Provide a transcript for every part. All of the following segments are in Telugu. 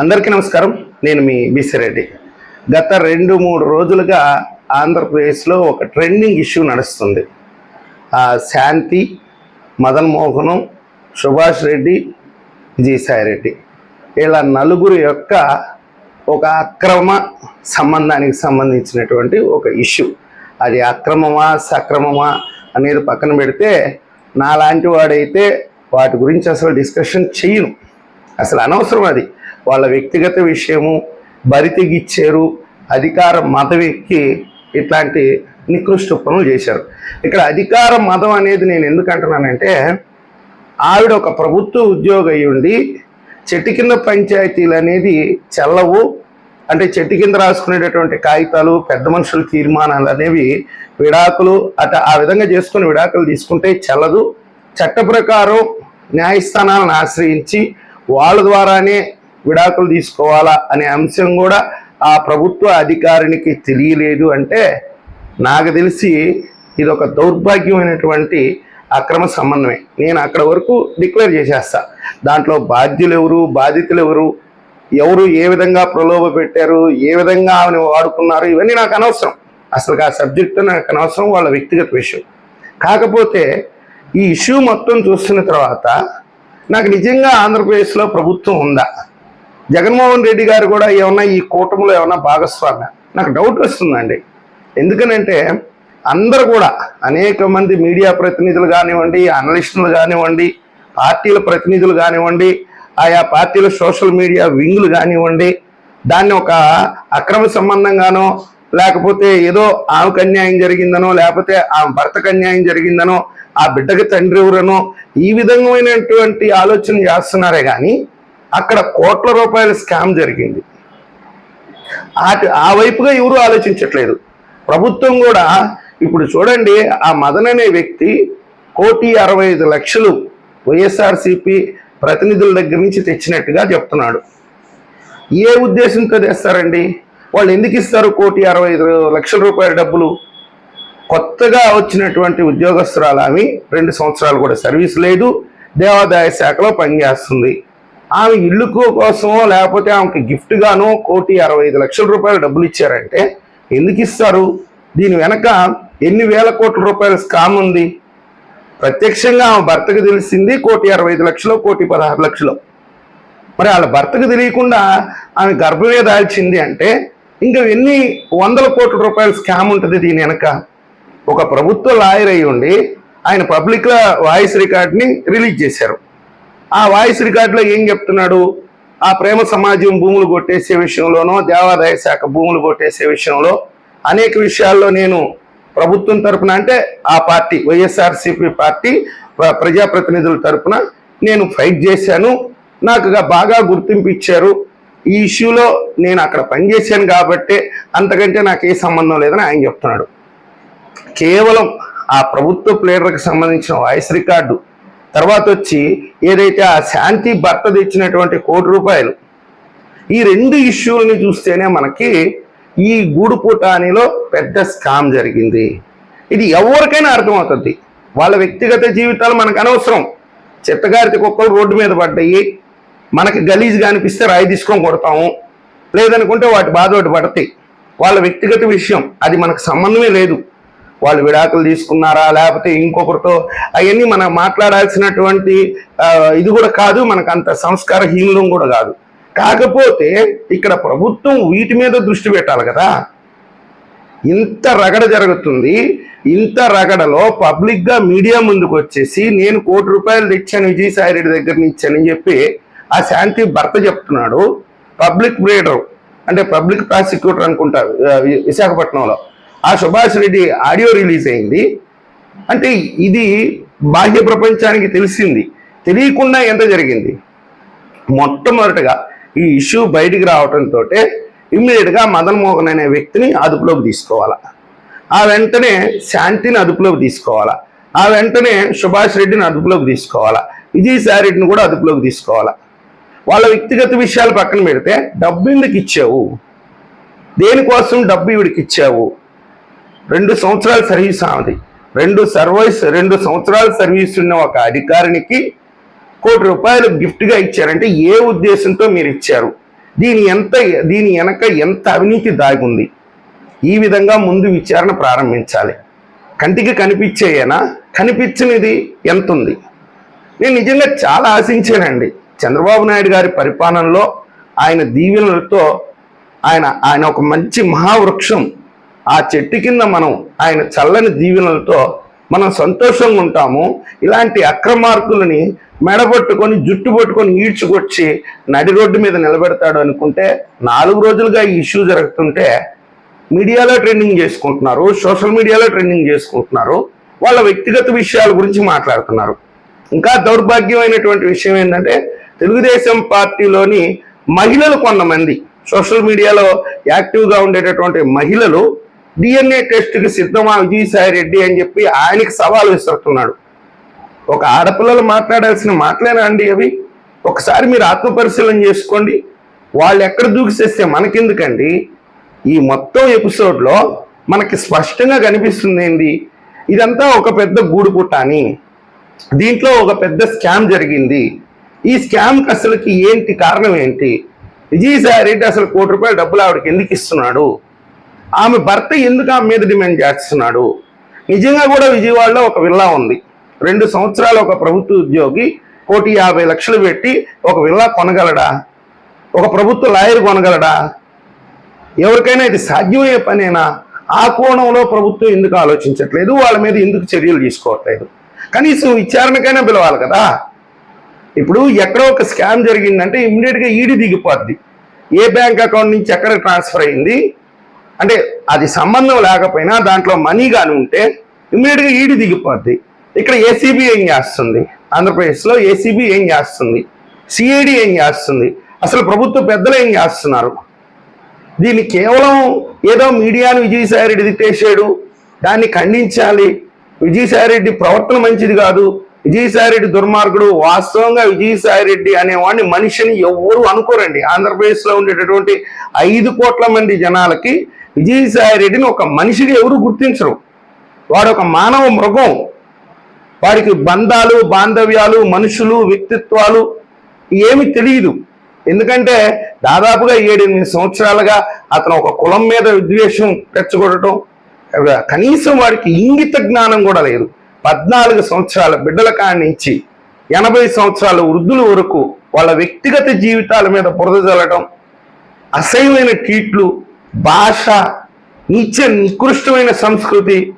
అందరికీ నమస్కారం. నేను మీ బిసిరెడ్డి గత రెండు మూడు రోజులుగా ఆంధ్రప్రదేశ్లో ఒక ట్రెండింగ్ ఇష్యూ నడుస్తుంది. ఆ శాంతి మదన్ మోహనం సుభాష్ రెడ్డి విజయసాయిరెడ్డి ఇలా నలుగురు యొక్క ఒక అక్రమ సంబంధానికి సంబంధించినటువంటి ఒక ఇష్యూ. అది అక్రమమా సక్రమమా అనేది పక్కన పెడితే నాలాంటి వాడైతే వాటి గురించి అసలు డిస్కషన్ చేయను. అసలు అనవసరం అది. వాళ్ళ వ్యక్తిగత విషయము బరితెగిచ్చారు అధికార మతం ఎక్కి ఇట్లాంటి నికృష్ట పనులు చేశారు. ఇక్కడ అధికార మతం అనేది నేను ఎందుకు అంటున్నానంటే ఆవిడ ఒక ప్రభుత్వ ఉద్యోగ ఉండి చెట్టు కింద పంచాయతీలు అనేది చెల్లవు అంటే చెట్టు కింద రాసుకునేటటువంటి కాగితాలు పెద్ద మనుషుల తీర్మానాలు అనేవి విడాకులు అట ఆ విధంగా చేసుకుని విడాకులు తీసుకుంటే చెల్లదు. చట్ట ప్రకారం న్యాయస్థానాలను ఆశ్రయించి వాళ్ళ ద్వారానే విడాకులు తీసుకోవాలా అనే అంశం కూడా ఆ ప్రభుత్వ అధికారినికి తెలియలేదు అంటే నాకు తెలిసి ఇది ఒక దౌర్భాగ్యమైనటువంటి అక్రమ సంబంధమే. నేను అక్కడ వరకు డిక్లేర్ చేసేస్తా. దాంట్లో బాధ్యులు ఎవరు బాధితులు ఎవరు ఎవరు ఏ విధంగా ప్రలోభ పెట్టారు ఏ విధంగా ఆమెను వాడుకున్నారు ఇవన్నీ నాకు అనవసరం. అసలు ఆ సబ్జెక్టు నాకు అనవసరం వాళ్ళ వ్యక్తిగత విషయం. కాకపోతే ఈ ఇష్యూ మొత్తం చూస్తున్న తర్వాత నాకు నిజంగా ఆంధ్రప్రదేశ్లో ప్రభుత్వం ఉందా? జగన్మోహన్ రెడ్డి గారు కూడా ఏమన్నా ఈ కూటమిలో ఏమన్నా భాగస్వామ్య? నాకు డౌట్ వస్తుందండి. ఎందుకనంటే అందరు కూడా అనేక మంది మీడియా ప్రతినిధులు కానివ్వండి అనలిస్టులు కానివ్వండి పార్టీల ప్రతినిధులు కానివ్వండి ఆయా పార్టీల సోషల్ మీడియా వింగులు కానివ్వండి దాన్ని ఒక అక్రమ సంబంధంగానో లేకపోతే ఏదో ఆమెకు అన్యాయం జరిగిందనో లేకపోతే ఆమె భర్తకు అన్యాయం జరిగిందనో ఆ బిడ్డకి తండ్రి ఎవరనో ఈ విధమైనటువంటి ఆలోచన చేస్తున్నారే కానీ అక్కడ కోట్ల రూపాయల స్కామ్ జరిగింది. అటు ఆ వైపుగా ఎవరు ఆలోచించట్లేదు. ప్రభుత్వం కూడా ఇప్పుడు చూడండి ఆ మదన్ అనే వ్యక్తి కోటి అరవై ఐదు లక్షలు వైఎస్ఆర్సిపి ప్రతినిధుల దగ్గర నుంచి తెచ్చినట్టుగా చెప్తున్నాడు. ఏ ఉద్దేశంతో తెస్తారండి? వాళ్ళు ఎందుకు ఇస్తారు కోటి అరవై ఐదు లక్షల రూపాయల డబ్బులు? కొత్తగా వచ్చినటువంటి ఉద్యోగస్తురాలు ఆమె రెండు సంవత్సరాలు కూడా సర్వీస్ లేదు దేవాదాయ శాఖలో పనిచేస్తుంది. ఆమె ఇల్లు కోసమో లేకపోతే ఆమెకి గిఫ్ట్ గానో కోటి అరవై ఐదు లక్షల రూపాయలు డబ్బులు ఇచ్చారంటే ఎందుకు ఇస్తారు? దీని వెనక ఎన్ని వేల కోట్ల రూపాయల స్కామ్ ఉంది? ప్రత్యక్షంగా ఆమె భర్తకు తెలిసింది కోటి అరవై ఐదు లక్షలు కోటి పదహారు లక్షలు. మరి వాళ్ళ భర్తకు తెలియకుండా ఆమె గర్భమే దాల్చింది అంటే ఇంకా ఎన్ని వందల కోట్ల రూపాయల స్కామ్ ఉంటుంది దీని వెనక? ఒక ప్రభుత్వ లాయర్ అయి ఉండి ఆయన పబ్లిక్లో వాయిస్ రికార్డ్ని రిలీజ్ చేశారు. ఆ వాయిస్ రికార్డులో ఏం చెప్తున్నాడు? ఆ ప్రేమ సమాజం భూములు కొట్టేసే విషయంలోనో దేవాదాయ శాఖ భూములు కొట్టేసే విషయంలో అనేక విషయాల్లో నేను ప్రభుత్వం తరపున అంటే ఆ పార్టీ వైఎస్ఆర్సీపీ పార్టీ ప్ర- ప్రజాప్రతినిధుల తరపున నేను ఫైట్ చేశాను. నాకు బాగా గుర్తింపు ఇచ్చారు. ఈ ఇష్యూలో నేను అక్కడ పనిచేశాను కాబట్టి అంతకంటే నాకు ఏ సంబంధం లేదని ఆయన చెప్తున్నాడు. కేవలం ఆ ప్రభుత్వ ప్లేయర్లకు సంబంధించిన వాయిస్ రికార్డు తర్వాత వచ్చి ఏదైతే ఆ శాంతి భర్త తెచ్చినటువంటి కోటి రూపాయలు ఈ రెండు ఇష్యూలని చూస్తేనే మనకి ఈ గూడుపుటానిలో పెద్ద స్కామ్ జరిగింది. ఇది ఎవరికైనా అర్థమవుతుంది. వాళ్ళ వ్యక్తిగత జీవితాలు మనకు అనవసరం. చెత్తగారితి కుక్కలు రోడ్డు మీద పడ్డాయి. మనకి గలీజ్గా అనిపిస్తే రాయి తీసుకొని కొడతాము. లేదనుకుంటే వాటి బాధ ఒకటి పడతాయి. వాళ్ళ వ్యక్తిగత విషయం అది మనకు సంబంధమే లేదు. వాళ్ళు విడాకులు తీసుకున్నారా లేకపోతే ఇంకొకరితో అవన్నీ మనం మాట్లాడాల్సినటువంటి ఇది కూడా కాదు మనకు అంత సంస్కారహీనం కూడా కాదు. కాకపోతే ఇక్కడ ప్రభుత్వం వీటి మీద దృష్టి పెట్టాలి కదా. ఇంత రగడ జరుగుతుంది ఇంత రగడలో పబ్లిక్గా మీడియా ముందుకు వచ్చేసి నేను కోటి రూపాయలు తెచ్చాను విజయసాయి రెడ్డి దగ్గర నుంచి అని చెప్పి ఆ శాంతి భర్త చెప్తున్నాడు పబ్లిక్ బ్రీడర్ అంటే పబ్లిక్ ప్రాసిక్యూటర్ అనుకుంటారు విశాఖపట్నంలో. ఆ సుభాష్ రెడ్డి ఆడియో రిలీజ్ అయింది. అంటే ఇది బాహ్య ప్రపంచానికి తెలిసింది. తెలియకుండా ఎంత జరిగింది? మొట్టమొదటగా ఈ ఇష్యూ బయటికి రావడంతో ఇమ్మీడియట్గా మదన్ మోహన్ అనే వ్యక్తిని అదుపులోకి తీసుకోవాలా. ఆ వెంటనే శాంతిని అదుపులోకి తీసుకోవాలా. ఆ వెంటనే సుభాష్ రెడ్డిని అదుపులోకి తీసుకోవాలా. విజయసాయి రెడ్డిని కూడా అదుపులోకి తీసుకోవాలా. వాళ్ళ వ్యక్తిగత విషయాలు పక్కన పెడితే డబ్బు ఎందుకు ఇచ్చావు? దేనికోసం డబ్బు ఇవిడికి ఇచ్చావు? రెండు సంవత్సరాల సర్వీస్ ఆమెది. రెండు సర్వీస్ రెండు సంవత్సరాల సర్వీస్ ఉన్న ఒక అధికారినికి కోటి రూపాయలు గిఫ్ట్గా ఇచ్చారంటే ఏ ఉద్దేశంతో మీరు ఇచ్చారు? దీని ఎంత దీని వెనక ఎంత అవినీతి దాగుంది? ఈ విధంగా ముందు విచారణ ప్రారంభించాలి. కంటికి కనిపించేయనా కనిపించినది ఎంత ఉంది నేను నిజంగా చాలా ఆశించానండి. చంద్రబాబు నాయుడు గారి పరిపాలనలో ఆయన దీవెనలతో ఆయన ఆయన ఒక మంచి మహావృక్షం ఆ చెట్టు కింద మనం ఆయన చల్లని దీవెనలతో మనం సంతోషంగా ఉంటాము. ఇలాంటి అక్రమార్కులని మెడబట్టుకొని జుట్టు పట్టుకొని ఈడ్చుకొచ్చి నడి రోడ్డు మీద నిలబెడతాడు అనుకుంటే నాలుగు రోజులుగా ఈ ఇష్యూ జరుగుతుంటే మీడియాలో ట్రెండింగ్ చేసుకుంటున్నారు సోషల్ మీడియాలో ట్రెండింగ్ చేసుకుంటున్నారు. వాళ్ళ వ్యక్తిగత విషయాల గురించి మాట్లాడుతున్నారు. ఇంకా దౌర్భాగ్యమైనటువంటి విషయం ఏంటంటే తెలుగుదేశం పార్టీలోని మహిళలు కొంతమంది సోషల్ మీడియాలో యాక్టివ్గా ఉండేటటువంటి మహిళలు డిఎన్ఏ టెస్ట్కి సిద్ధమా విజయసాయి రెడ్డి అని చెప్పి ఆయనకి సవాల్ విసురుతున్నాడు. ఒక ఆడపిల్లలు మాట్లాడాల్సిన మాటలేనా అవి. ఒకసారి మీరు ఆత్మపరిశీలన చేసుకోండి. వాళ్ళు ఎక్కడ దూకిసేస్తే మనకెందుకండి? ఈ మొత్తం ఎపిసోడ్లో మనకి స్పష్టంగా కనిపిస్తుంది ఇదంతా ఒక పెద్ద గూడుపుట్ట అని. దీంట్లో ఒక పెద్ద స్కామ్ జరిగింది. ఈ స్కామ్కి అసలుకి ఏంటి కారణం ఏంటి? విజయసాయి రెడ్డి అసలు కోటి రూపాయల డబ్బులు ఆవిడకి ఎందుకు ఇస్తున్నాడు? ఆమె భర్త ఎందుకు ఆమె మీద డిమాండ్ చేస్తున్నాడు? నిజంగా కూడా విజయవాడలో ఒక విల్లా ఉంది. రెండు సంవత్సరాలు ఒక ప్రభుత్వ ఉద్యోగి కోటి యాభై లక్షలు పెట్టి ఒక విల్లా కొనగలడా? ఒక ప్రభుత్వ లాయర్ కొనగలడా? ఎవరికైనా ఇది సాధ్యమయ్యే పనేనా? ఆ కోణంలో ప్రభుత్వం ఎందుకు ఆలోచించట్లేదు? వాళ్ళ మీద ఎందుకు చర్యలు తీసుకోవట్లేదు? కనీసం విచారణకైనా పిలవాలి కదా? ఇప్పుడు ఎక్కడో ఒక స్కామ్ జరిగిందంటే ఇమ్మీడియట్గా ఈడీ దిగిపోద్ది. ఏ బ్యాంక్ అకౌంట్ నుంచి ఎక్కడ ట్రాన్స్ఫర్ అయింది? అంటే అది సంబంధం లేకపోయినా దాంట్లో మనీ కానీ ఉంటే ఇమ్మీడియట్గా ఈడీ దిగిపోద్ది. ఇక్కడ ఏసీబీ ఏం చేస్తుంది? ఆంధ్రప్రదేశ్లో ఏసీబీ ఏం చేస్తుంది? సిఐడి ఏం చేస్తుంది? అసలు ప్రభుత్వ పెద్దలు ఏం చేస్తున్నారు? దీన్ని కేవలం ఏదో మీడియాను విజయసాయిరెడ్డి తిట్టేసాడు దాన్ని ఖండించాలి. విజయసాయిరెడ్డి ప్రవర్తన మంచిది కాదు. విజయసాయిరెడ్డి దుర్మార్గుడు వాస్తవంగా విజయసాయిరెడ్డి అనేవాడిని మనిషిని ఎవ్వరూ అనుకోరండి. ఆంధ్రప్రదేశ్లో ఉండేటటువంటి ఐదు కోట్ల మంది జనాలకి విజయసాయిరెడ్డిని ఒక మనిషిగా ఎవరు గుర్తించరు. వాడు ఒక మానవ మృగం. వాడికి బంధాలు బాంధవ్యాలు మనుషులు వ్యక్తిత్వాలు ఏమి తెలియదు. ఎందుకంటే దాదాపుగా ఏడెనిమిది సంవత్సరాలుగా అతను ఒక కులం మీద విద్వేషం రెచ్చగొట్టడం కనీసం వారికి ఇంగిత జ్ఞానం కూడా లేదు. పద్నాలుగు సంవత్సరాల బిడ్డల కాడి నుంచి ఎనభై సంవత్సరాల వృద్ధుల వరకు వాళ్ళ వ్యక్తిగత జీవితాల మీద బురద జల్లడం అసహ్యమైన ట్వీట్లు భాష నిత్య నికృష్టమైన సంస్కృతి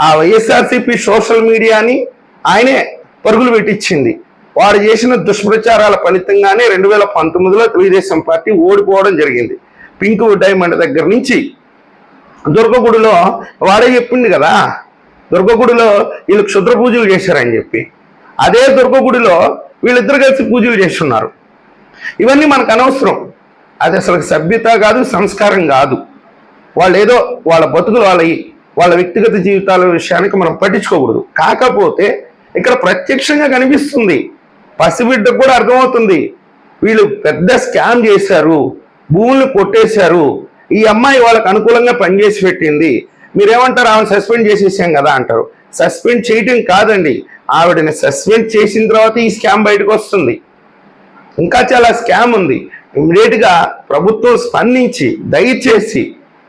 ఆ వైఎస్ఆర్సీపీ సోషల్ మీడియాని ఆయనే పరుగులు పెట్టించింది వారు చేసిన దుష్ప్రచారాల ఫలితంగానే రెండు వేల పంతొమ్మిదిలో తెలుగుదేశం పార్టీ ఓడిపోవడం జరిగింది. పింక్ డైమండ్ దగ్గర నుంచి దుర్గగుడిలో వాడే చెప్పింది కదా దుర్గగుడిలో వీళ్ళు క్షుద్ర పూజలు చేశారని చెప్పి. అదే దుర్గగుడిలో వీళ్ళిద్దరు కలిసి పూజలు చేస్తున్నారు. ఇవన్నీ మనకు అనవసరం. అది అసలు సభ్యత కాదు సంస్కారం కాదు. వాళ్ళు ఏదో వాళ్ళ బతుకులు వాళ్ళవి వాళ్ళ వ్యక్తిగత జీవితాల విషయానికి మనం పట్టించుకోకూడదు. కాకపోతే ఇక్కడ ప్రత్యక్షంగా కనిపిస్తుంది. పసిబిడ్డకు కూడా అర్థమవుతుంది. వీళ్ళు పెద్ద స్కామ్ చేశారు భూములు కొట్టేశారు ఈ అమ్మాయి వాళ్ళకు అనుకూలంగా పనిచేసి పెట్టింది. మీరేమంటారు? ఆమె సస్పెండ్ చేసేసాం కదా అంటారు. సస్పెండ్ చేయటం కాదండి. ఆవిడని సస్పెండ్ చేసిన తర్వాత ఈ స్కామ్ బయటకు వస్తుంది. ఇంకా చాలా స్కామ్ ఉంది. ఇమ్మీడియట్గా ప్రభుత్వం స్పందించి దయచేసి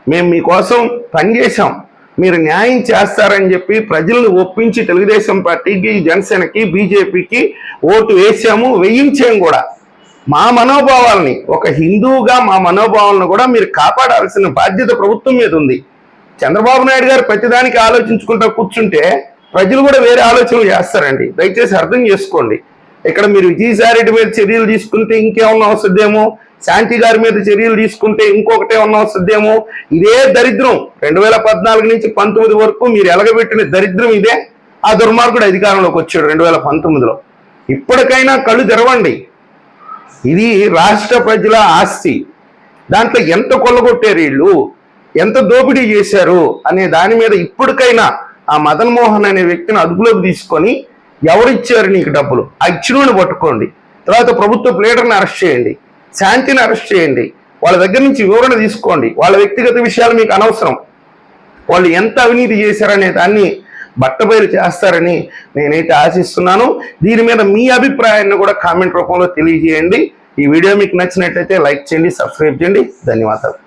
మేము మీకోసం పనిచేసాం మీరు న్యాయం చేస్తారని చెప్పి ప్రజలను ఒప్పించి తెలుగుదేశం పార్టీకి జనసేనకి బీజేపీకి ఓటు వేసాము వేయించాము కూడా. మా మనోభావాల్ని ఒక హిందువుగా మా మనోభావాలను కూడా మీరు కాపాడాల్సిన బాధ్యత ప్రభుత్వం మీద ఉంది. చంద్రబాబు నాయుడు గారు ప్రతిదానికి ఆలోచించుకుంటూ కూర్చుంటే ప్రజలు కూడా వేరే ఆలోచనలు చేస్తారండి. దయచేసి అర్థం చేసుకోండి. ఇక్కడ మీరు విజయసాయిరెడ్డి మీద చర్యలు తీసుకుంటే ఇంకేమన్నా వస్తుందేమో? శాంతి గారి మీద చర్యలు తీసుకుంటే ఇంకొకటే ఉన్న వస్తుందేమో? ఇదే దరిద్రం. రెండు వేల పద్నాలుగు నుంచి పంతొమ్మిది వరకు మీరు ఎలగబెట్టిన దరిద్రం ఇదే. ఆ దుర్మార్గుడు అధికారంలోకి వచ్చాడు రెండు వేల పంతొమ్మిదిలో. ఇప్పటికైనా కళ్ళు తెరవండి. ఇది రాష్ట్ర ప్రజల ఆస్తి. దాంట్లో ఎంత కొల్లగొట్టారు వీళ్ళు? ఎంత దోపిడీ చేశారు? అనే దాని మీద ఇప్పటికైనా ఆ మదన్ మోహన్ అనే వ్యక్తిని అదుపులోకి తీసుకొని ఎవరిచ్చారు నీకు డబ్బులు? ఆ ఇచ్చినోని పట్టుకోండి. తర్వాత ప్రభుత్వ లీడర్ని అరెస్ట్ చేయండి. శాంతిని అరెస్ట్ చేయండి. వాళ్ళ దగ్గర నుంచి వివరణ తీసుకోండి. వాళ్ళ వ్యక్తిగత విషయాలు మీకు అనవసరం. వాళ్ళు ఎంత అవినీతి చేశారనే దాన్ని బట్టబయలు చేస్తారని నేనైతే ఆశిస్తున్నాను. దీని మీద మీ అభిప్రాయాన్ని కూడా కామెంట్ రూపంలో తెలియజేయండి. ఈ వీడియో మీకు నచ్చినట్లయితే లైక్ చేయండి సబ్స్క్రైబ్ చేయండి. ధన్యవాదాలు.